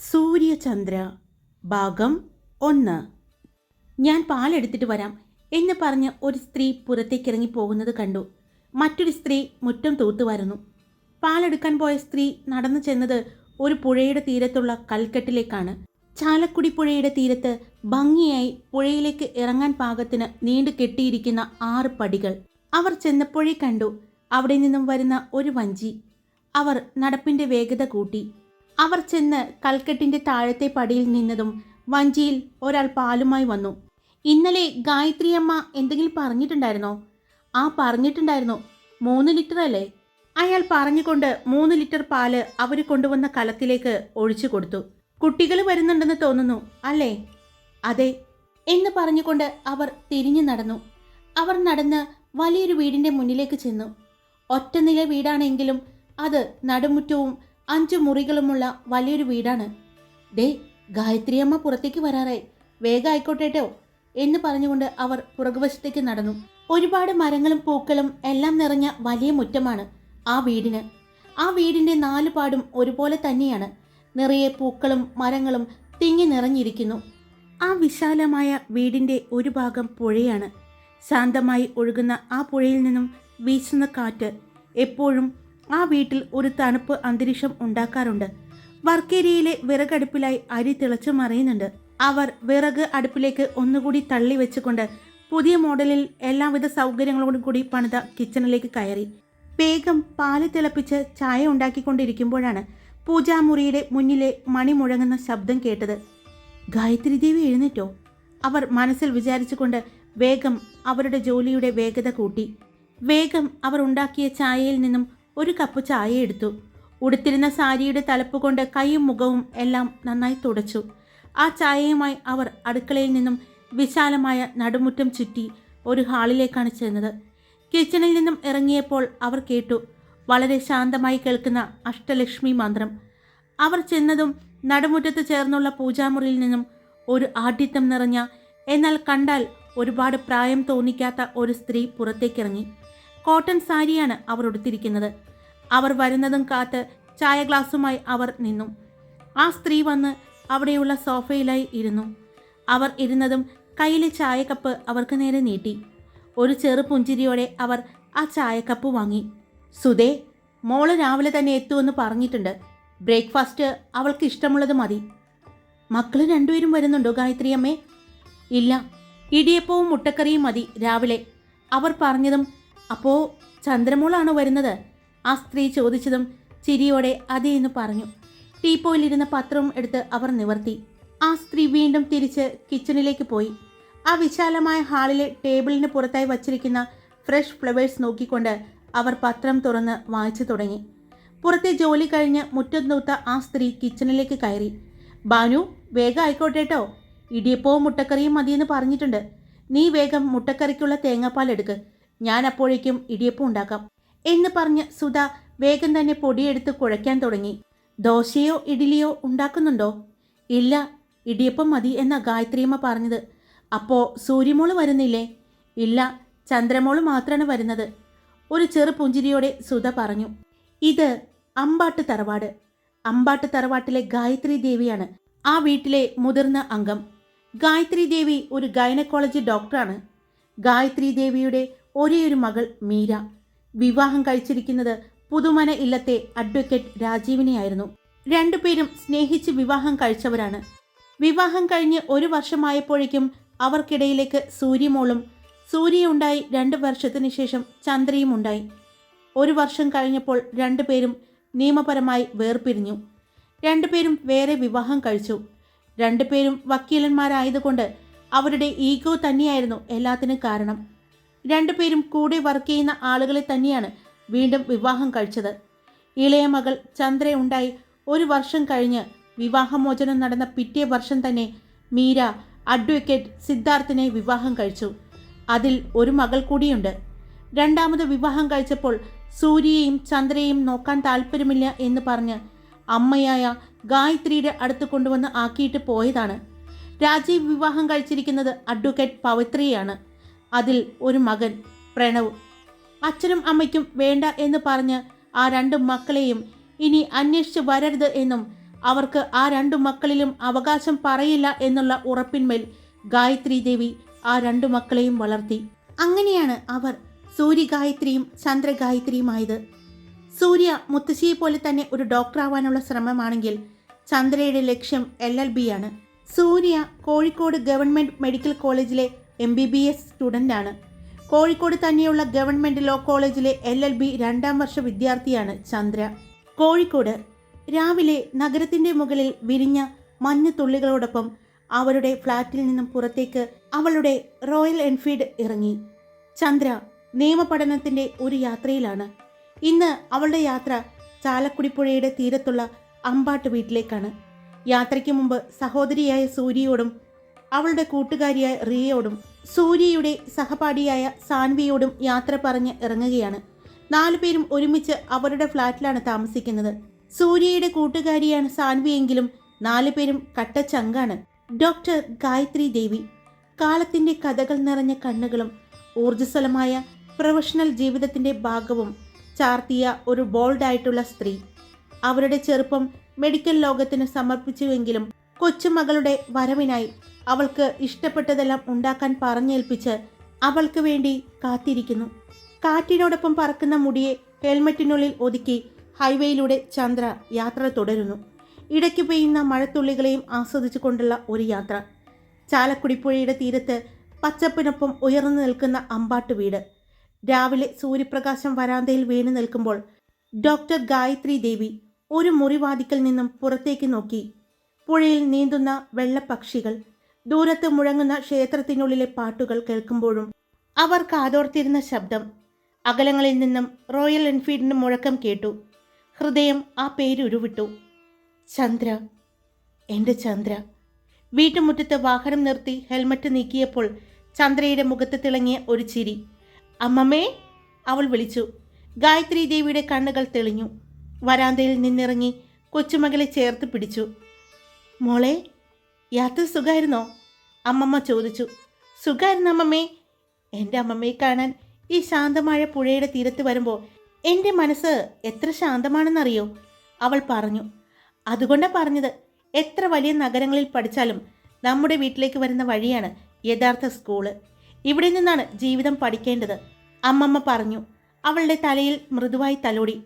സൂര്യചന്ദ്ര ഭാഗം ഒന്ന്. ഞാൻ പാലെടുത്തിട്ട് വരാം എന്ന് പറഞ്ഞ് ഒരു സ്ത്രീ പുറത്തേക്കിറങ്ങി പോകുന്നത് കണ്ടു. മറ്റൊരു സ്ത്രീ മുറ്റം തൂത്തുവാരുന്നു പാലെടുക്കാൻ പോയ സ്ത്രീ നടന്നു ചെന്നത് ഒരു പുഴയുടെ തീരത്തുള്ള കൽക്കെട്ടിലേക്കാണ്. ചാലക്കുടി പുഴയുടെ തീരത്ത് ഭംഗിയായി പുഴയിലേക്ക് ഇറങ്ങാൻ പാകത്തിന് നീണ്ടു കെട്ടിയിരിക്കുന്ന ആറ് പടികൾ. അവർ ചെന്നപ്പോഴേ കണ്ടു. അവിടെ നിന്നും വരുന്ന ഒരു വഞ്ചി. അവർ നടപ്പിന്റെ വേഗത കൂട്ടി. അവർ ചെന്ന് കൽക്കെട്ടിന്റെ താഴത്തെ പടിയിൽ നിന്നതും വഞ്ചിയിൽ ഒരാൾ പാലുമായി വന്നു. ഇന്നലെ ഗായത്രി അമ്മ എന്തെങ്കിലും പറഞ്ഞിട്ടുണ്ടായിരുന്നോ? ആ പറഞ്ഞിട്ടുണ്ടായിരുന്നു മൂന്ന് ലിറ്റർ അല്ലേ? അയാൾ പറഞ്ഞുകൊണ്ട് മൂന്ന് ലിറ്റർ പാൽ അവർ കൊണ്ടുവന്ന കലത്തിലേക്ക് ഒഴിച്ചു കൊടുത്തു. കുട്ടികൾ വരുന്നുണ്ടെന്ന് തോന്നുന്നു അല്ലേ? അതെ എന്ന് പറഞ്ഞുകൊണ്ട് അവർ തിരിഞ്ഞു നടന്നു. അവർ നടന്ന് വലിയൊരു വീടിന്റെ മുന്നിലേക്ക് ചെന്നു. ഒറ്റ നില വീടാണെങ്കിലും അത് നടുമുറ്റവും അഞ്ചു മുറികളുമുള്ള വലിയൊരു വീടാണ്. ദേ ഗായത്രിയമ്മ പുറത്തേക്ക് വരാറായി. വേഗം ആയിക്കോട്ടെട്ടോ എന്ന് പറഞ്ഞുകൊണ്ട് അവർ പുറകുവശത്തേക്ക് നടന്നു. ഒരുപാട് മരങ്ങളും പൂക്കളും എല്ലാം നിറഞ്ഞ വലിയ മുറ്റമാണ് ആ വീടിന്. ആ വീടിന്റെ നാലു പാടും ഒരുപോലെ തന്നെയാണ്. നിറയെ പൂക്കളും മരങ്ങളും തിങ്ങി നിറഞ്ഞിരിക്കുന്നു. ആ വിശാലമായ വീടിന്റെ ഒരു ഭാഗം പുഴയാണ്. ശാന്തമായി ഒഴുകുന്ന ആ പുഴയിൽ നിന്നും വീശുന്ന കാറ്റ് എപ്പോഴും ആ വീട്ടിൽ ഒരു തണുപ്പ് അന്തരീക്ഷം ഉണ്ടാക്കാറുണ്ട്. വർക്കേരിയയിലെ വിറകടുപ്പിലായി അരി തിളച്ചു മറിയുന്നുണ്ട്. അവർ വിറക് അടുപ്പിലേക്ക് ഒന്നുകൂടി തള്ളി വെച്ചുകൊണ്ട് പുതിയ മോഡലിൽ എല്ലാവിധ സൗകര്യങ്ങളോടും കൂടി പണിത കിച്ചണിലേക്ക് കയറി. വേഗം പാൽ തിളപ്പിച്ച് ചായ ഉണ്ടാക്കിക്കൊണ്ടിരിക്കുമ്പോഴാണ് പൂജാമുറിയുടെ മുന്നിലെ മണി മുഴങ്ങുന്ന ശബ്ദം കേട്ടത്. ഗായത്രി ദേവി എഴുന്നേറ്റോ? അവർ മനസ്സിൽ വിചാരിച്ചുകൊണ്ട് വേഗം അവരുടെ ജോലിയുടെ വേഗത കൂട്ടി. വേഗം അവർ ഉണ്ടാക്കിയ ചായയിൽ നിന്നും ഒരു കപ്പ് ചായ എടുത്തു. ഉടുത്തിരുന്ന സാരിയുടെ തലപ്പ് കൊണ്ട് കൈയും മുഖവും എല്ലാം നന്നായി തുടച്ചു. ആ ചായയുമായി അവർ അടുക്കളയിൽ നിന്നും വിശാലമായ നടുമുറ്റം ചുറ്റി ഒരു ഹാളിലേക്കാണ് ചെന്നത്. കിച്ചണിൽ നിന്നും ഇറങ്ങിയപ്പോൾ അവർ കേട്ടു വളരെ ശാന്തമായി കേൾക്കുന്ന അഷ്ടലക്ഷ്മി മന്ത്രം. അവർ ചെന്നതും നടുമുറ്റത്ത് ചേർന്നുള്ള പൂജാമുറിയിൽ നിന്നും ഒരു ആഢ്യത്വം നിറഞ്ഞ എന്നാൽ കണ്ടാൽ ഒരുപാട് പ്രായം തോന്നിക്കാത്ത ഒരു സ്ത്രീ പുറത്തേക്കിറങ്ങി. കോട്ടൺ സാരിയാണ് അവർ ഉടുത്തിരിക്കുന്നത്. അവർ വരുന്നതും കാത്ത് ചായ ഗ്ലാസുമായി അവർ നിന്നു. ആ സ്ത്രീ വന്ന് അവിടെയുള്ള സോഫയിലായി ഇരുന്നു. അവർ ഇരുന്നതും കയ്യിലെ ചായക്കപ്പ് അവർക്ക് നേരെ നീട്ടി. ഒരു ചെറു പുഞ്ചിരിയോടെ അവർ ആ ചായക്കപ്പ് വാങ്ങി. സുധേ മോൾ രാവിലെ തന്നെ എത്തുമെന്ന് പറഞ്ഞിട്ടുണ്ട്. ബ്രേക്ക്ഫാസ്റ്റ് അവൾക്ക് ഇഷ്ടമുള്ളത് മതി. മക്കൾ രണ്ടുപേരും വരുന്നുണ്ടോ ഗായത്രി അമ്മേ? ഇല്ല ഇടിയപ്പവും മുട്ടക്കറിയും മതി രാവിലെ. അവർ പറഞ്ഞതും അപ്പോൾ ചന്ദ്രമോളാണോ വരുന്നത്? ആ സ്ത്രീ ചോദിച്ചതും ചിരിയോടെ അതേ എന്ന് പറഞ്ഞു. ടീപ്പോയിലിരുന്ന പത്രവും എടുത്ത് അവർ നിവർത്തി. ആ സ്ത്രീ വീണ്ടും തിരിച്ച് കിച്ചണിലേക്ക് പോയി. ആ വിശാലമായ ഹാളിലെ ടേബിളിന് പുറത്തായി വച്ചിരിക്കുന്ന ഫ്രഷ് ഫ്ലവേഴ്സ് നോക്കിക്കൊണ്ട് അവർ പത്രം തുറന്ന് വായിച്ചു തുടങ്ങി. പുറത്തെ ജോലി കഴിഞ്ഞ് മുറ്റം നൂത്ത ആ സ്ത്രീ കിച്ചണിലേക്ക് കയറി. ബാനു വേഗം ആയിക്കോട്ടെ കേട്ടോ ഇടിയപ്പവും മുട്ടക്കറിയും മതിയെന്ന് പറഞ്ഞിട്ടുണ്ട്. നീ വേഗം മുട്ടക്കറിക്കുള്ള തേങ്ങാപ്പാൽ എടുക്ക്. ഞാൻ അപ്പോഴേക്കും ഇടിയപ്പം ഉണ്ടാക്കാം. എന്ന് പറഞ്ഞ് സുധ വേഗം തന്നെ പൊടിയെടുത്ത് കുഴയ്ക്കാൻ തുടങ്ങി. ദോശയോ ഇഡ്ഡലിയോ ഉണ്ടാക്കുന്നുണ്ടോ? ഇല്ല ഇടിയപ്പം മതി എന്ന ഗായത്രിയമ്മ പറഞ്ഞത്. അപ്പോൾ സൂര്യമോൾ വരുന്നില്ലേ? ഇല്ല ചന്ദ്രമോൾ മാത്രമാണ് വരുന്നത്. ഒരു ചെറു പുഞ്ചിരിയോടെ സുധ പറഞ്ഞു. ഇത് അമ്പാട്ട് തറവാട്. അമ്പാട്ട് തറവാട്ടിലെ ഗായത്രി ദേവിയാണ്. ആ വീട്ടിലെ മുതിർന്ന അംഗം. ഗായത്രി ദേവി ഒരു ഗൈനക്കോളജി ഡോക്ടറാണ്. ഗായത്രി ദേവിയുടെ ഒരേയൊരു മകൾ മീര. വിവാഹം കഴിച്ചിരിക്കുന്നത് പുതുമന ഇല്ലത്തെ അഡ്വക്കേറ്റ് രാജീവിനെയായിരുന്നു. രണ്ടുപേരും സ്നേഹിച്ച് വിവാഹം കഴിച്ചവരാണ്. വിവാഹം കഴിഞ്ഞ് ഒരു വർഷമായപ്പോഴേക്കും അവർക്കിടയിലേക്ക് സൂര്യമോളും സൂര്യയുണ്ടായി രണ്ട് വർഷത്തിന് ശേഷം ചന്ദ്രയും ഉണ്ടായി ഒരു വർഷം കഴിഞ്ഞപ്പോൾ രണ്ടുപേരും നിയമപരമായി വേർപിരിഞ്ഞു. രണ്ടുപേരും വേറെ വിവാഹം കഴിച്ചു. രണ്ടുപേരും വക്കീലന്മാരായതുകൊണ്ട് അവരുടെ ഈഗോ തന്നെയായിരുന്നു എല്ലാത്തിനും കാരണം. രണ്ടുപേരും കൂടെ വർക്ക് ചെയ്യുന്ന ആളുകളെ തന്നെയാണ് വീണ്ടും വിവാഹം കഴിച്ചത്. ഇളയ മകൾ ചന്ദ്ര ഉണ്ടായി ഒരു വർഷം കഴിഞ്ഞ് വിവാഹമോചനം നടന്ന പിറ്റേ വർഷം തന്നെ മീര അഡ്വക്കേറ്റ് സിദ്ധാർത്ഥിനെ വിവാഹം കഴിച്ചു. അതിൽ ഒരു മകൾ കൂടിയുണ്ട്. രണ്ടാമത് വിവാഹം കഴിച്ചപ്പോൾ സൂര്യയെയും ചന്ദ്രയെയും നോക്കാൻ താല്പര്യമില്ല എന്ന് പറഞ്ഞ് അമ്മയായ ഗായത്രിയുടെ അടുത്ത് കൊണ്ടുവന്ന് ആക്കിയിട്ട് പോയതാണ്. രാജീവ് വിവാഹം കഴിച്ചിരിക്കുന്നത് അഡ്വക്കേറ്റ് പവിത്രയാണ് അതിൽ ഒരു മകൻ പ്രണവ്. അച്ഛനും അമ്മയ്ക്കും വേണ്ട എന്ന് പറഞ്ഞ് ആ രണ്ട് മക്കളെയും ഇനി അന്വേഷിച്ച് വരരുത് എന്നും അവർക്ക് ആ രണ്ടു മക്കളിലും അവകാശം പറയില്ല എന്നുള്ള ഉറപ്പിന്മേൽ ഗായത്രി ദേവി ആ രണ്ടു മക്കളെയും വളർത്തി. അങ്ങനെയാണ് അവർ സൂര്യ ഗായത്രിയും ചന്ദ്ര ഗായത്രിയുമായത് സൂര്യ മുത്തശ്ശിയെ പോലെ തന്നെ ഒരു ഡോക്ടറാവാനുള്ള ശ്രമമാണെങ്കിൽ ചന്ദ്രയുടെ ലക്ഷ്യം എൽ എൽ ബി ആണ്. സൂര്യ കോഴിക്കോട് ഗവൺമെന്റ് മെഡിക്കൽ കോളേജിലെ എം ബി ബി എസ് സ്റ്റുഡന്റാണ് കോഴിക്കോട് തന്നെയുള്ള ഗവൺമെന്റ് ലോ കോളേജിലെ എൽ എൽ ബി രണ്ടാം വർഷ വിദ്യാർത്ഥിയാണ് ചന്ദ്ര. കോഴിക്കോട് രാവിലെ നഗരത്തിന്റെ മുകളിൽ വിരിഞ്ഞ മഞ്ഞ തുള്ളികളോടൊപ്പം അവരുടെ ഫ്ലാറ്റിൽ നിന്നും പുറത്തേക്ക് അവളുടെ റോയൽ എൻഫീൽഡ് ഇറങ്ങി. ചന്ദ്ര നിയമപഠനത്തിന്റെ ഒരു യാത്രയിലാണ്. ഇന്ന് അവളുടെ യാത്ര ചാലക്കുടിപ്പുഴയുടെ തീരത്തുള്ള അമ്പാട്ട് വീട്ടിലേക്കാണ്. യാത്രയ്ക്ക് മുമ്പ് സഹോദരിയായ സൂര്യയോടും അവളുടെ കൂട്ടുകാരിയായ റിയയോടും സൂര്യയുടെ സഹപാഠിയായ സാൻവിയോടും യാത്ര പറഞ്ഞ് ഇറങ്ങുകയാണ്. നാലുപേരും ഒരുമിച്ച് അവരുടെ ഫ്ലാറ്റിലാണ് താമസിക്കുന്നത്. സൂര്യയുടെ കൂട്ടുകാരിയാണ് സാൻവിയെങ്കിലും നാലുപേരും കട്ടച്ചങ്കാണ് ഡോക്ടർ ഗായത്രി ദേവി കാലത്തിന്റെ കഥകൾ നിറഞ്ഞ കണ്ണുകളും ഊർജസ്വലമായ പ്രൊഫഷണൽ ജീവിതത്തിന്റെ ഭാഗവും ചാർത്തിയ ഒരു ബോൾഡായിട്ടുള്ള സ്ത്രീ. അവരുടെ ചെറുപ്പം മെഡിക്കൽ ലോകത്തിന് സമർപ്പിച്ചുവെങ്കിലും കൊച്ചുമകളുടെ വരവിനായി അവൾക്ക് ഇഷ്ടപ്പെട്ടതെല്ലാം ഉണ്ടാക്കാൻ പറഞ്ഞേൽപ്പിച്ച് അവൾക്ക് വേണ്ടി കാത്തിരിക്കുന്നു. കാറ്റിനോടൊപ്പം പറക്കുന്ന മുടിയെ ഹെൽമറ്റിനുള്ളിൽ ഒതുക്കി ഹൈവേയിലൂടെ ചന്ദ്ര യാത്ര തുടരുന്നു. ഇടയ്ക്ക് പെയ്യുന്ന മഴത്തുള്ളികളെയും ആസ്വദിച്ചുകൊണ്ടുള്ള ഒരു യാത്ര. ചാലക്കുടിപ്പുഴയുടെ തീരത്ത് പച്ചപ്പിനൊപ്പം ഉയർന്നു നിൽക്കുന്ന അമ്പാട്ട് വീട്. രാവിലെ സൂര്യപ്രകാശം വരാന്തയിൽ വീണു നിൽക്കുമ്പോൾ ഡോക്ടർ ഗായത്രി ദേവി ഒരു മുറിവാതിക്കൽ നിന്നും പുറത്തേക്ക് നോക്കി. പുഴയിൽ നീന്തുന്ന വെള്ളപ്പക്ഷികൾ ദൂരത്ത് മുഴങ്ങുന്ന ക്ഷേത്രത്തിനുള്ളിലെ പാട്ടുകൾ കേൾക്കുമ്പോഴും അവർ കാതോർത്തിരുന്ന ശബ്ദം അകലങ്ങളിൽ നിന്നും റോയൽ എൻഫീൽഡിന് മുഴക്കം കേട്ടു. ഹൃദയം ആ പേരുരുവിട്ടു ചന്ദ്ര. എന്റെ ചന്ദ്ര. വീട്ടുമുറ്റത്ത് വാഹനം നിർത്തി ഹെൽമറ്റ് നീക്കിയപ്പോൾ ചന്ദ്രയുടെ മുഖത്ത് തിളങ്ങിയ ഒരു ചിരി. അമ്മമ്മേ! അവൾ വിളിച്ചു. ഗായത്രി ദേവിയുടെ കണ്ണുകൾ തെളിഞ്ഞു. വരാന്തയിൽ നിന്നിറങ്ങി കൊച്ചുമകളെ ചേർത്ത് പിടിച്ചു. മോളെ യാത്ര സുഖമായിരുന്നോ അമ്മമ്മ ചോദിച്ചു. സുഖമായിരുന്നു അമ്മമ്മേ. എന്റെ അമ്മമ്മയെ കാണാൻ ഈ ശാന്തമായ പുഴയുടെ തീരത്ത് വരുമ്പോൾ എന്റെ മനസ്സ് എത്ര ശാന്തമാണെന്നറിയോ? അവൾ പറഞ്ഞു. അതുകൊണ്ടാണ് പറഞ്ഞത്. എത്ര വലിയ നഗരങ്ങളിൽ പഠിച്ചാലും നമ്മുടെ വീട്ടിലേക്ക് വരുന്ന വഴിയാണ് യഥാർത്ഥ സ്കൂൾ. ഇവിടെ നിന്നാണ് ജീവിതം പഠിക്കേണ്ടത്. അമ്മമ്മ പറഞ്ഞു. അവളുടെ തലയിൽ മൃദുവായി തലോടി.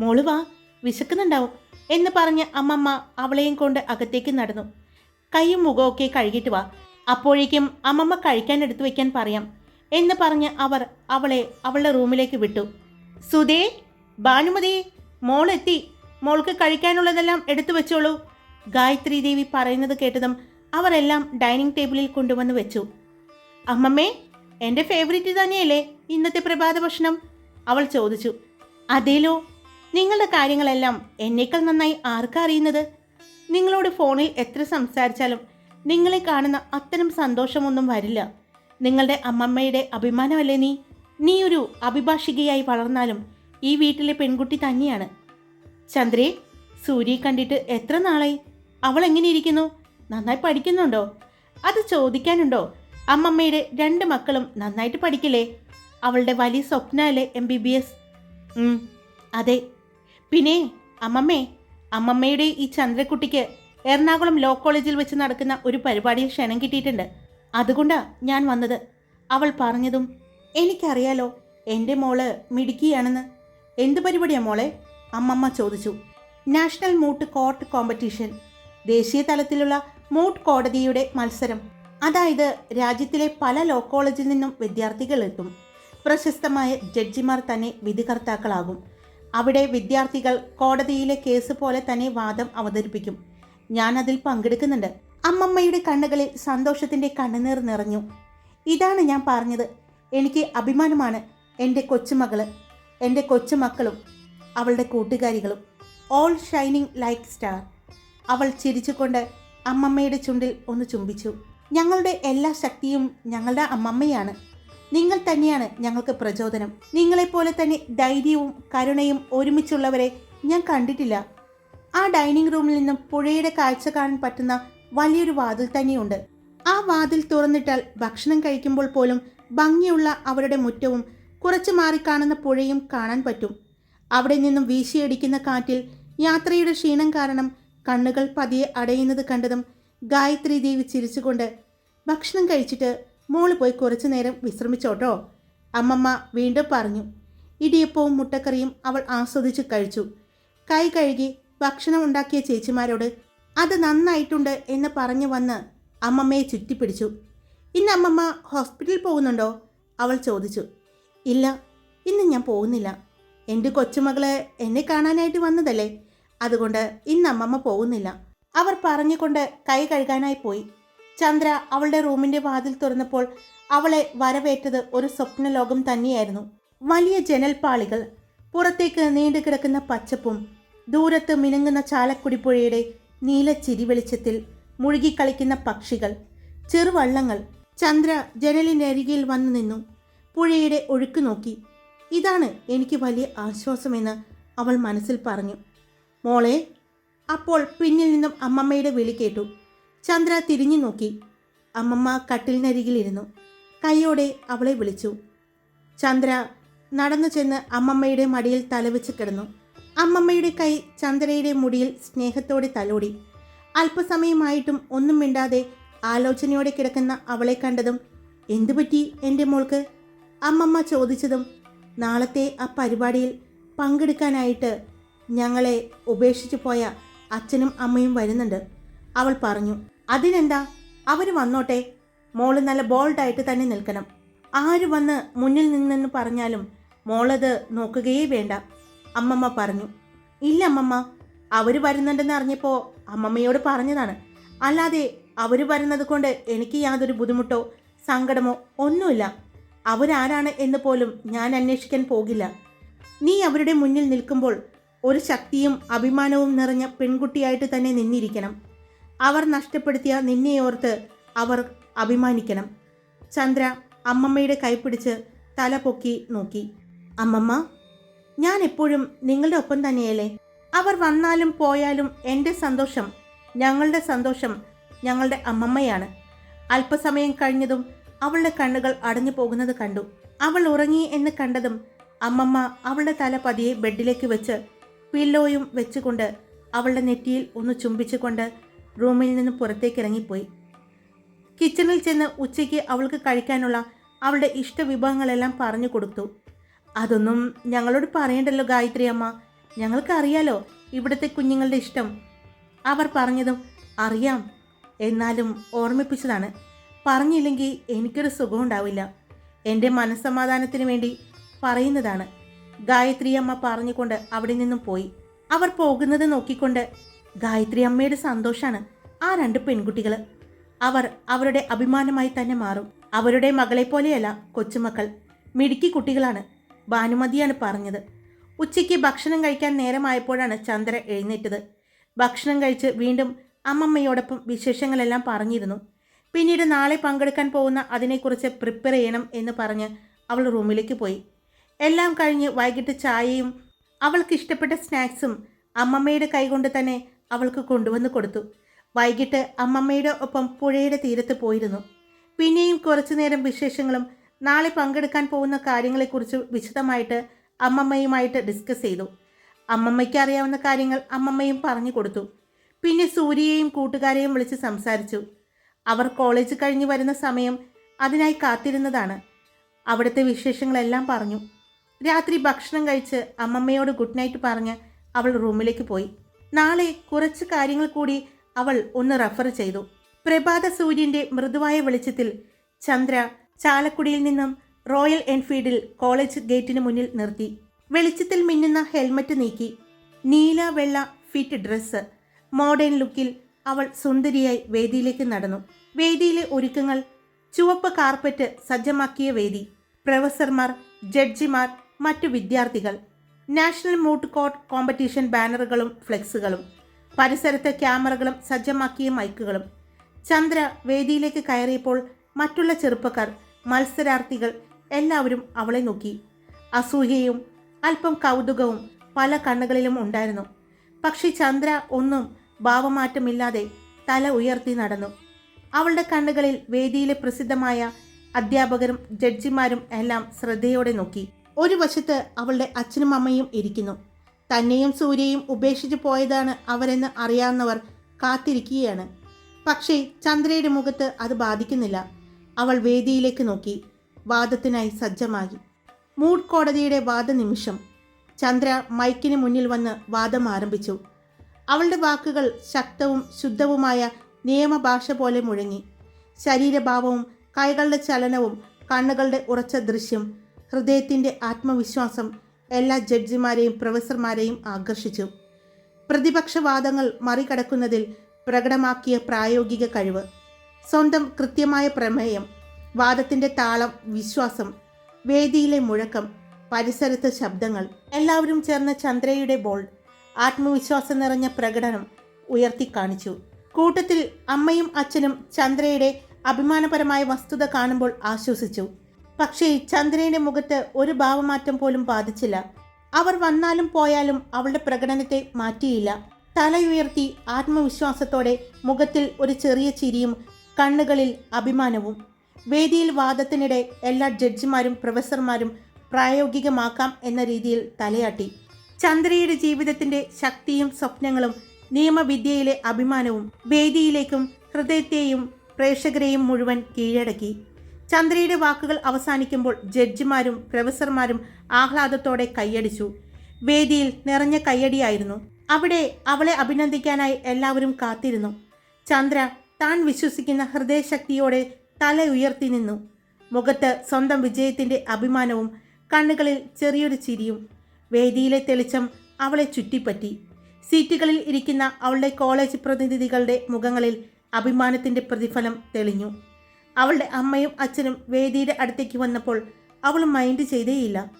മോൾ വാ വിശക്കുന്നുണ്ടാവും എന്ന് പറഞ്ഞ് അമ്മമ്മ അവളെയും കൊണ്ട് അകത്തേക്ക് നടന്നു. കൈയും മുഖമൊക്കെ കഴുകിട്ട് വാ. അപ്പോഴേക്കും അമ്മമ്മ കഴിക്കാൻ എടുത്തു വയ്ക്കാൻ പറയാം എന്ന് പറഞ്ഞ് അവർ അവളെ അവളുടെ റൂമിലേക്ക് വിട്ടു. സുധേ ഭാനുമതി മോളെത്തി മോൾക്ക് കഴിക്കാനുള്ളതെല്ലാം എടുത്തു വെച്ചോളൂ. ഗായത്രി ദേവി പറയുന്നത് കേട്ടതും അവരെല്ലാം ഡൈനിങ് ടേബിളിൽ കൊണ്ടുവന്ന് വെച്ചു. അമ്മമ്മേ എന്റെ ഫേവറേറ്റ് തന്നെയല്ലേ ഇന്നത്തെ പ്രഭാത ഭക്ഷണം? അവൾ ചോദിച്ചു. അതേലോ നിങ്ങളുടെ കാര്യങ്ങളെല്ലാം എന്നേക്കാൾ നന്നായി ആർക്കാ അറിയുന്നത്? നിങ്ങളോട് ഫോണിൽ എത്ര സംസാരിച്ചാലും നിങ്ങളെ കാണുന്ന അത്തരം സന്തോഷമൊന്നും വരില്ല. നിങ്ങളുടെ അമ്മമ്മയുടെ അഭിമാനമല്ലേ നീ? നീ ഒരു അഭിഭാഷികയായി വളർന്നാലും ഈ വീട്ടിലെ പെൺകുട്ടി തന്നെയാണ്. ചന്ദ്രേ സൂര്യയെ കണ്ടിട്ട് എത്ര നാളായി? അവൾ എങ്ങനെ ഇരിക്കുന്നു? നന്നായി പഠിക്കുന്നുണ്ടോ? അത് ചോദിക്കാനുണ്ടോ? അമ്മമ്മയുടെ രണ്ട് മക്കളും നന്നായിട്ട് പഠിക്കില്ലേ? അവളുടെ വലിയ സ്വപ്നമല്ലേ എം ബി ബി എസ് അതെ. പിന്നെ അമ്മമ്മേ അമ്മമ്മയുടെ ഈ ചന്ദ്രക്കുട്ടിക്ക് എറണാകുളം ലോ കോളേജിൽ വെച്ച് നടക്കുന്ന ഒരു പരിപാടിയിൽ ക്ഷണം കിട്ടിയിട്ടുണ്ട്. അതുകൊണ്ടാണ് ഞാൻ വന്നത്. അവൾ പറഞ്ഞതും എനിക്കറിയാലോ എന്റെ മോൾ മിടുക്കിയാണെന്ന്. എന്ത് പരിപാടിയാണ് മോളെ? അമ്മമ്മ ചോദിച്ചു. നാഷണൽ മൂട്ട് കോർട്ട് കോമ്പറ്റീഷൻ ദേശീയ തലത്തിലുള്ള മൂട്ട് കോടതിയുടെ മത്സരം. അതായത് രാജ്യത്തിലെ പല ലോ കോളേജിൽ നിന്നും വിദ്യാർത്ഥികൾ എത്തും. പ്രശസ്തമായ ജഡ്ജിമാർ തന്നെ വിധികർത്താക്കളാകും. അവിടെ വിദ്യാർത്ഥികൾ കോടതിയിലെ കേസ് പോലെ തന്നെ വാദം അവതരിപ്പിക്കും. ഞാൻ അതിൽ പങ്കെടുക്കുന്നുണ്ട്. അമ്മമ്മയുടെ കണ്ണുകളിൽ സന്തോഷത്തിന്റെ കണ്ണുനീർ നിറഞ്ഞു. ഇതാണ് ഞാൻ പറഞ്ഞത്. എനിക്ക് അഭിമാനമാണ് എന്റെ കൊച്ചുമകൾ എന്റെ കൊച്ചുമക്കളും അവളുടെ കൂട്ടുകാരികളും. ഓൾ ഷൈനിങ് ലൈക്ക് സ്റ്റാർ അവൾ ചിരിച്ചുകൊണ്ട് അമ്മമ്മയുടെ ചുണ്ടിൽ ഒന്ന് ചുംബിച്ചു. ഞങ്ങളുടെ എല്ലാ ശക്തിയും ഞങ്ങളുടെ അമ്മമ്മയാണ്. നിങ്ങൾ തന്നെയാണ് ഞങ്ങൾക്ക് പ്രചോദനം. നിങ്ങളെപ്പോലെ തന്നെ ധൈര്യവും കരുണയും ഒരുമിച്ചുള്ളവരെ ഞാൻ കണ്ടിട്ടില്ല. ആ ഡൈനിങ് റൂമിൽ നിന്നും പുഴയുടെ കാഴ്ച കാണാൻ പറ്റുന്ന വലിയൊരു വാതിൽ തന്നെയുണ്ട്. ആ വാതിൽ തുറന്നിട്ടാൽ ഭക്ഷണം കഴിക്കുമ്പോൾ പോലും ഭംഗിയുള്ള അവരുടെ മുറ്റവും കുറച്ച് മാറി കാണുന്ന പുഴയും കാണാൻ പറ്റും. അവിടെ നിന്നും വീശിയടിക്കുന്ന കാറ്റിൽ യാത്രയുടെ ക്ഷീണം കാരണം കണ്ണുകൾ പതിയെ അടയുന്നത് കണ്ടതും ഗായത്രി ദേവി ചിരിച്ചുകൊണ്ട് ഭക്ഷണം കഴിച്ചിട്ട് മോൾ പോയി കുറച്ചു നേരം വിശ്രമിച്ചോട്ടോ. അമ്മമ്മ വീണ്ടും പറഞ്ഞു. ഇടിയപ്പവും മുട്ടക്കറിയും അവൾ ആസ്വദിച്ച് കഴിച്ചു. കൈ കഴുകി ഭക്ഷണം ഉണ്ടാക്കിയ ചേച്ചിമാരോട് അത് നന്നായിട്ടുണ്ട് എന്ന് പറഞ്ഞു വന്ന് അമ്മമ്മയെ ചുറ്റിപ്പിടിച്ചു. ഇന്ന് അമ്മമ്മ ഹോസ്പിറ്റലിൽ പോകുന്നുണ്ടോ? അവൾ ചോദിച്ചു. ഇല്ല ഇന്ന് ഞാൻ പോകുന്നില്ല. എന്റെ കൊച്ചുമകൾ എന്നെ കാണാനായിട്ട് വന്നതല്ലേ? അതുകൊണ്ട് ഇന്ന് അമ്മമ്മ പോകുന്നില്ല. അവർ പറഞ്ഞുകൊണ്ട് കൈ കഴുകാനായി പോയി. ചന്ദ്ര അവളുടെ റൂമിന്റെ വാതിൽ തുറന്നപ്പോൾ അവളെ വരവേറ്റത് ഒരു സ്വപ്നലോകം തന്നെയായിരുന്നു. വലിയ ജനൽപ്പാളികൾ പുറത്തേക്ക് നീണ്ടു കിടക്കുന്ന പച്ചപ്പും ദൂരത്ത് മിനുങ്ങുന്ന ചാലക്കുടിപ്പുഴയുടെ നീല ചിരി വെളിച്ചത്തിൽ മുഴുകിക്കളിക്കുന്ന പക്ഷികൾ ചെറുവള്ളങ്ങൾ. ചന്ദ്ര ജനലിനരികിൽ വന്നു നിന്നു. പുഴയുടെ ഒഴുക്ക് നോക്കി. ഇതാണ് എനിക്ക് വലിയ ആശ്വാസമെന്ന് അവൾ മനസ്സിൽ പറഞ്ഞു. മോളെ അപ്പോൾ പിന്നിൽ നിന്നും അമ്മമ്മയുടെ വിളി കേട്ടു. ചന്ദ്ര തിരിഞ്ഞു നോക്കി. അമ്മമ്മ കട്ടിലിനരികിലിരുന്നു. കൈയോടെ അവളെ വിളിച്ചു. ചന്ദ്ര നടന്നു ചെന്ന് അമ്മമ്മയുടെ മടിയിൽ തലവെച്ച് കിടന്നു. അമ്മമ്മയുടെ കൈ ചന്ദ്രയുടെ മുടിയിൽ സ്നേഹത്തോടെ തലോടി. അല്പസമയമായിട്ടും ഒന്നും മിണ്ടാതെ ആലോചനയോടെ കിടക്കുന്ന അവളെ കണ്ടതും എന്തുപറ്റി എന്റെ മോൾക്ക്? അമ്മമ്മ ചോദിച്ചതും നാളത്തെ ആ പരിപാടിയിൽ പങ്കെടുക്കാനായിട്ട് ഞങ്ങളെ ഉപേക്ഷിച്ചു പോയ അച്ഛനും അമ്മയും വരുന്നുണ്ട് അവൾ പറഞ്ഞു. അതിനെന്താ? അവർ വന്നോട്ടെ. മോൾ നല്ല ബോൾഡായിട്ട് തന്നെ നിൽക്കണം. ആര് വന്ന് മുന്നിൽ നിന്നെന്ന് പറഞ്ഞാലും മോളത് നോക്കുകയേ വേണ്ട. അമ്മമ്മ പറഞ്ഞു. ഇല്ല അമ്മമ്മ. അവർ വരുന്നുണ്ടെന്ന് അറിഞ്ഞപ്പോൾ അമ്മമ്മയോട് പറഞ്ഞതാണ്. അല്ലാതെ അവർ വരുന്നത് കൊണ്ട് എനിക്ക് യാതൊരു ബുദ്ധിമുട്ടോ സങ്കടമോ ഒന്നുമില്ല. അവരാരാണ് എന്ന് പോലും ഞാൻ അന്വേഷിക്കാൻ പോകില്ല. നീ അവരുടെ മുന്നിൽ നിൽക്കുമ്പോൾ ഒരു ശക്തിയും അഭിമാനവും നിറഞ്ഞ പെൺകുട്ടിയായിട്ട് തന്നെ നിന്നിരിക്കണം. അവർ നഷ്ടപ്പെടുത്തിയ നിന്നെയോർത്ത് അവർ അഭിമാനിക്കണം. ചന്ദ്ര അമ്മമ്മയുടെ കൈപ്പിടിച്ച് തല പൊക്കി നോക്കി. അമ്മമ്മ ഞാൻ എപ്പോഴും നിങ്ങളുടെ ഒപ്പം തന്നെയല്ലേ? അവർ വന്നാലും പോയാലും എന്റെ സന്തോഷം ഞങ്ങളുടെ സന്തോഷം ഞങ്ങളുടെ അമ്മമ്മയാണ്. അല്പസമയം കഴിഞ്ഞതും അവളുടെ കണ്ണുകൾ അടഞ്ഞു പോകുന്നത് കണ്ടു. അവൾ ഉറങ്ങി എന്ന് കണ്ടതും അമ്മമ്മ അവളുടെ തല പതിയെ ബെഡിലേക്ക് വെച്ച് പില്ലോയും വെച്ചുകൊണ്ട് അവളുടെ നെറ്റിയിൽ ഒന്ന് ചുംബിച്ചുകൊണ്ട് റൂമിൽ നിന്ന് പുറത്തേക്ക് ഇറങ്ങിപ്പോയി. കിച്ചണിൽ ചെന്ന് ഉച്ചയ്ക്ക് അവൾക്ക് കഴിക്കാനുള്ള അവളുടെ ഇഷ്ട വിഭവങ്ങളെല്ലാം പറഞ്ഞു കൊടുത്തു. അതൊന്നും ഞങ്ങളോട് പറയണ്ടല്ലോ ഗായത്രി അമ്മ. ഞങ്ങൾക്കറിയാലോ ഇവിടുത്തെ കുഞ്ഞുങ്ങളുടെ ഇഷ്ടം. അവർ പറഞ്ഞതും അറിയാം. എന്നാലും ഓർമ്മിപ്പിച്ചതാണ്. പറഞ്ഞില്ലെങ്കിൽ എനിക്കൊരു സുഖം ഉണ്ടാവില്ല. എന്റെ മനസ്സമാധാനത്തിന് വേണ്ടി പറയുന്നതാണ്. ഗായത്രി അമ്മ പറഞ്ഞുകൊണ്ട് അവിടെ നിന്നും പോയി. അവർ പോകുന്നത് നോക്കിക്കൊണ്ട് ഗായത്രി അമ്മയുടെ സന്തോഷാണ് ആ രണ്ട് പെൺകുട്ടികൾ അവർ അവരുടെ അഭിമാനമായി തന്നെ മാറും. അവരുടെ മകളെ പോലെയല്ല കൊച്ചുമക്കൾ. മിടുക്കി കുട്ടികളാണ് ഭാനുമതിയാണ് പറഞ്ഞത്. ഉച്ചയ്ക്ക് ഭക്ഷണം കഴിക്കാൻ നേരമായപ്പോഴാണ് ചന്ദ്ര എഴുന്നേറ്റത്. ഭക്ഷണം കഴിച്ച് വീണ്ടും അമ്മമ്മയോടൊപ്പം വിശേഷങ്ങളെല്ലാം പറഞ്ഞിരുന്നു. പിന്നീട് നാളെ പങ്കെടുക്കാൻ പോകുന്ന അതിനെക്കുറിച്ച് പ്രിപ്പയർ ചെയ്യണം എന്ന് പറഞ്ഞ് അവൾ റൂമിലേക്ക് പോയി. എല്ലാം കഴിഞ്ഞ് വൈകിട്ട് ചായയും അവൾക്ക് ഇഷ്ടപ്പെട്ട സ്നാക്സും അമ്മമ്മയുടെ കൈകൊണ്ട് തന്നെ അവൾക്ക് കൊണ്ടുവന്ന് കൊടുത്തു. വൈകിട്ട് അമ്മമ്മയുടെ ഒപ്പം പുഴയുടെ തീരത്ത് പോയിരുന്നു. പിന്നെയും കുറച്ചു നേരം വിശേഷങ്ങളും നാളെ പങ്കെടുക്കാൻ പോകുന്ന കാര്യങ്ങളെക്കുറിച്ച് വിശദമായിട്ട് അമ്മമ്മയുമായിട്ട് ഡിസ്കസ് ചെയ്തു. അമ്മമ്മയ്ക്ക് അറിയാവുന്ന കാര്യങ്ങൾ അമ്മമ്മയും പറഞ്ഞു കൊടുത്തു. പിന്നെ സൂര്യയെയും കൂട്ടുകാരെയും വിളിച്ച് സംസാരിച്ചു. അവർ കോളേജ് കഴിഞ്ഞ് വരുന്ന സമയം അതിനായി കാത്തിരുന്നതാണ്. അവിടുത്തെ വിശേഷങ്ങളെല്ലാം പറഞ്ഞു. രാത്രി ഭക്ഷണം കഴിച്ച് അമ്മമ്മയോട് ഗുഡ് നൈറ്റ് പറഞ്ഞ് അവൾ റൂമിലേക്ക് പോയി. നാളെ കുറച്ച് കാര്യങ്ങൾ കൂടി അവൾ ഒന്ന് റഫർ ചെയ്തു. പ്രഭാത സൂര്യന്റെ മൃദുവായ വെളിച്ചത്തിൽ ചന്ദ്ര ചാലക്കുടിയിൽ നിന്നും റോയൽ എൻഫീൽഡിൽ കോളേജ് ഗേറ്റിന് മുന്നിൽ നിർത്തി. വെളിച്ചത്തിൽ മിന്നുന്ന ഹെൽമറ്റ് നീക്കി. നീല വെള്ള ഫിറ്റ് ഡ്രസ്സ്. മോഡേൺ ലുക്കിൽ അവൾ സുന്ദരിയായി വേദിയിലേക്ക് നടന്നു. വേദിയിലെ ഒരുക്കങ്ങൾ ചുവപ്പ് കാർപ്പറ്റ് സജ്ജമാക്കിയ വേദി. പ്രൊഫസർമാർ ജഡ്ജിമാർ മറ്റു വിദ്യാർത്ഥികൾ. നാഷണൽ മൂട്ട് കോട്ട് കോമ്പറ്റീഷൻ ബാനറുകളും ഫ്ലെക്സുകളും പരിസരത്തെ ക്യാമറകളും സജ്ജമാക്കിയ മൈക്കുകളും. ചന്ദ്ര വേദിയിലേക്ക് കയറിയപ്പോൾ മറ്റുള്ള ചെറുപ്പക്കാർ മത്സരാർത്ഥികൾ എല്ലാവരും അവളെ നോക്കി. അസൂയയും അല്പം കൗതുകവും പല കണ്ണുകളിലും ഉണ്ടായിരുന്നു. പക്ഷേ ചന്ദ്ര ഒന്നും ഭാവമാറ്റമില്ലാതെ തല ഉയർത്തി നടന്നു. അവളുടെ കണ്ണുകളിൽ വേദിയിലെ പ്രസിദ്ധമായ അധ്യാപകരും ജഡ്ജിമാരും എല്ലാം ശ്രദ്ധയോടെ നോക്കി. ഒരു വശത്ത് അവളുടെ അച്ഛനും അമ്മയും ഇരിക്കുന്നു. തന്നെയും സൂര്യയും ഉപേക്ഷിച്ചു പോയതാണ് അവരെന്ന് അറിയാവുന്നവർ കാത്തിരിക്കുകയാണ്. പക്ഷേ ചന്ദ്രയുടെ മുഖത്ത് അത് ബാധിക്കുന്നില്ല. അവൾ വേദിയിലേക്ക് നോക്കി. വാദത്തിനായി സജ്ജമായി മൂഡ് കോടതിയുടെ വാദനിമിഷം. ചന്ദ്ര മൈക്കിന് മുന്നിൽ വന്ന് വാദം ആരംഭിച്ചു. അവളുടെ വാക്കുകൾ ശക്തവും ശുദ്ധവുമായ നിയമഭാഷ പോലെ മുഴങ്ങി. ശരീരഭാവവും കൈകളുടെ ചലനവും കണ്ണുകളുടെ ഉറച്ച ദൃശ്യം ഹൃദയത്തിന്റെ ആത്മവിശ്വാസം എല്ലാ ജഡ്ജിമാരെയും പ്രൊഫസർമാരെയും ആകർഷിച്ചു. പ്രതിപക്ഷവാദങ്ങൾ മറികടക്കുന്നതിൽ പ്രകടമാക്കിയ പ്രായോഗിക കഴിവ് സ്വന്തം കൃത്യമായ പ്രമേയം വാദത്തിന്റെ താളം വിശ്വാസം വേദിയിലെ മുഴക്കം പരിസരത്ത് ശബ്ദങ്ങൾ എല്ലാവരും ചേർന്ന് ചന്ദ്രയുടെ ബോൾ ആത്മവിശ്വാസം നിറഞ്ഞ പ്രകടനം ഉയർത്തി കാണിച്ചു. കൂട്ടത്തിൽ അമ്മയും അച്ഛനും ചന്ദ്രയുടെ അഭിമാനപരമായ വസ്തുത കാണുമ്പോൾ ആശ്വസിച്ചു. പക്ഷേ ചന്ദ്രയുടെ മുഖത്ത് ഒരു ഭാവമാറ്റം പോലും ബാധിച്ചില്ല. അവർ വന്നാലും പോയാലും അവളുടെ പ്രകടനത്തെ മാറ്റിയില്ല. തലയുയർത്തി ആത്മവിശ്വാസത്തോടെ മുഖത്തിൽ ഒരു ചെറിയ ചിരിയും കണ്ണുകളിൽ അഭിമാനവും. വേദിയിൽ വാദത്തിനിടെ എല്ലാ ജഡ്ജിമാരും പ്രൊഫസർമാരും പ്രായോഗികമാക്കാം എന്ന രീതിയിൽ തലയാട്ടി. ചന്ദ്രയുടെ ജീവിതത്തിന്റെ ശക്തിയും സ്വപ്നങ്ങളും നിയമവിദ്യയിലെ അഭിമാനവും വേദിയിലേക്കും ഹൃദയത്തെയും പ്രേക്ഷകരെയും മുഴുവൻ കീഴടക്കി. ചന്ദ്രയുടെ വാക്കുകൾ അവസാനിക്കുമ്പോൾ ജഡ്ജിമാരും പ്രൊഫസർമാരും ആഹ്ലാദത്തോടെ കൈയടിച്ചു. വേദിയിൽ നിറഞ്ഞ കൈയടിയായിരുന്നു അവിടെ അവളെ അഭിനന്ദിക്കാനായി എല്ലാവരും കാത്തിരുന്നു. ചന്ദ്ര താൻ വിശ്വസിക്കുന്ന ഹൃദയശക്തിയോടെ തല ഉയർത്തി നിന്നു. മുഖത്ത് സ്വന്തം വിജയത്തിന്റെ അഭിമാനവും കണ്ണുകളിൽ ചെറിയൊരു ചിരിയും. വേദിയിലെ തെളിച്ചം അവളെ ചുറ്റിപ്പറ്റി. സീറ്റുകളിൽ ഇരിക്കുന്ന അവളുടെ കോളേജ് പ്രതിനിധികളുടെ മുഖങ്ങളിൽ അഭിമാനത്തിന്റെ പ്രതിഫലം തെളിഞ്ഞു. അവളുടെ അമ്മയും അച്ഛനും വേദിയുടെ അടുത്തേക്ക് വന്നപ്പോൾ അവൾ മൈൻഡ് ചെയ്തേയില്ല.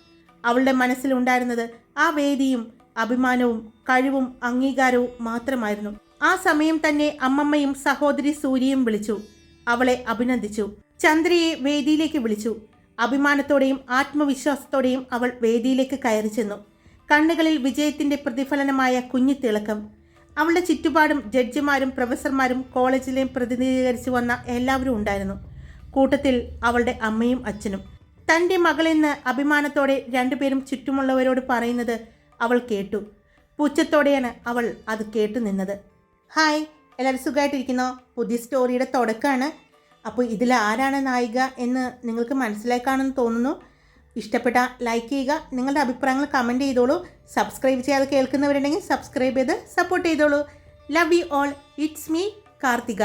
അവളുടെ മനസ്സിലുണ്ടായിരുന്നത് ആ വേദിയും അഭിമാനവും കഴിവും അംഗീകാരവും മാത്രമായിരുന്നു. ആ സമയം തന്നെ അമ്മമ്മയും സഹോദരി സൂര്യയും വിളിച്ചു. അവളെ അഭിനന്ദിച്ചു. ചന്ദ്രയെ വേദിയിലേക്ക് വിളിച്ചു. അഭിമാനത്തോടെയും ആത്മവിശ്വാസത്തോടെയും അവൾ വേദിയിലേക്ക് കയറി ചെന്നു. കണ്ണുകളിൽ വിജയത്തിന്റെ പ്രതിഫലനമായ കുഞ്ഞു തിളക്കം അവളുടെ ചുറ്റുപാടും ജഡ്ജിമാരും പ്രൊഫസർമാരും കോളേജിലെയും പ്രതിനിധീകരിച്ചു വന്ന എല്ലാവരും ഉണ്ടായിരുന്നു. കൂട്ടത്തിൽ അവളുടെ അമ്മയും അച്ഛനും. തന്റെ മകളെന്ന് അഭിമാനത്തോടെ രണ്ടുപേരും ചുറ്റുമുള്ളവരോട് പറയുന്നത് അവൾ കേട്ടു. പുച്ഛത്തോടെയാണ് അവൾ അത് കേട്ടു നിന്നത്. ഹായ് എല്ലാവരും സുഖമായിട്ടിരിക്കുന്നോ? പുതിയ സ്റ്റോറിയുടെ തുടക്കമാണ്. അപ്പോൾ ഇതിൽ ആരാണ് നായിക എന്ന് നിങ്ങൾക്ക് മനസ്സിലാക്കാണെന്ന് തോന്നുന്നു. ഇഷ്ടപ്പെട്ട ലൈക്ക് ചെയ്യുക. നിങ്ങളുടെ അഭിപ്രായങ്ങൾ കമന്റ് ചെയ്തോളൂ. സബ്സ്ക്രൈബ് ചെയ്യാതെ കേൾക്കുന്നവരുണ്ടെങ്കിൽ സബ്സ്ക്രൈബ് ചെയ്ത് സപ്പോർട്ട് ചെയ്തോളൂ. Love you all it's me Karthika.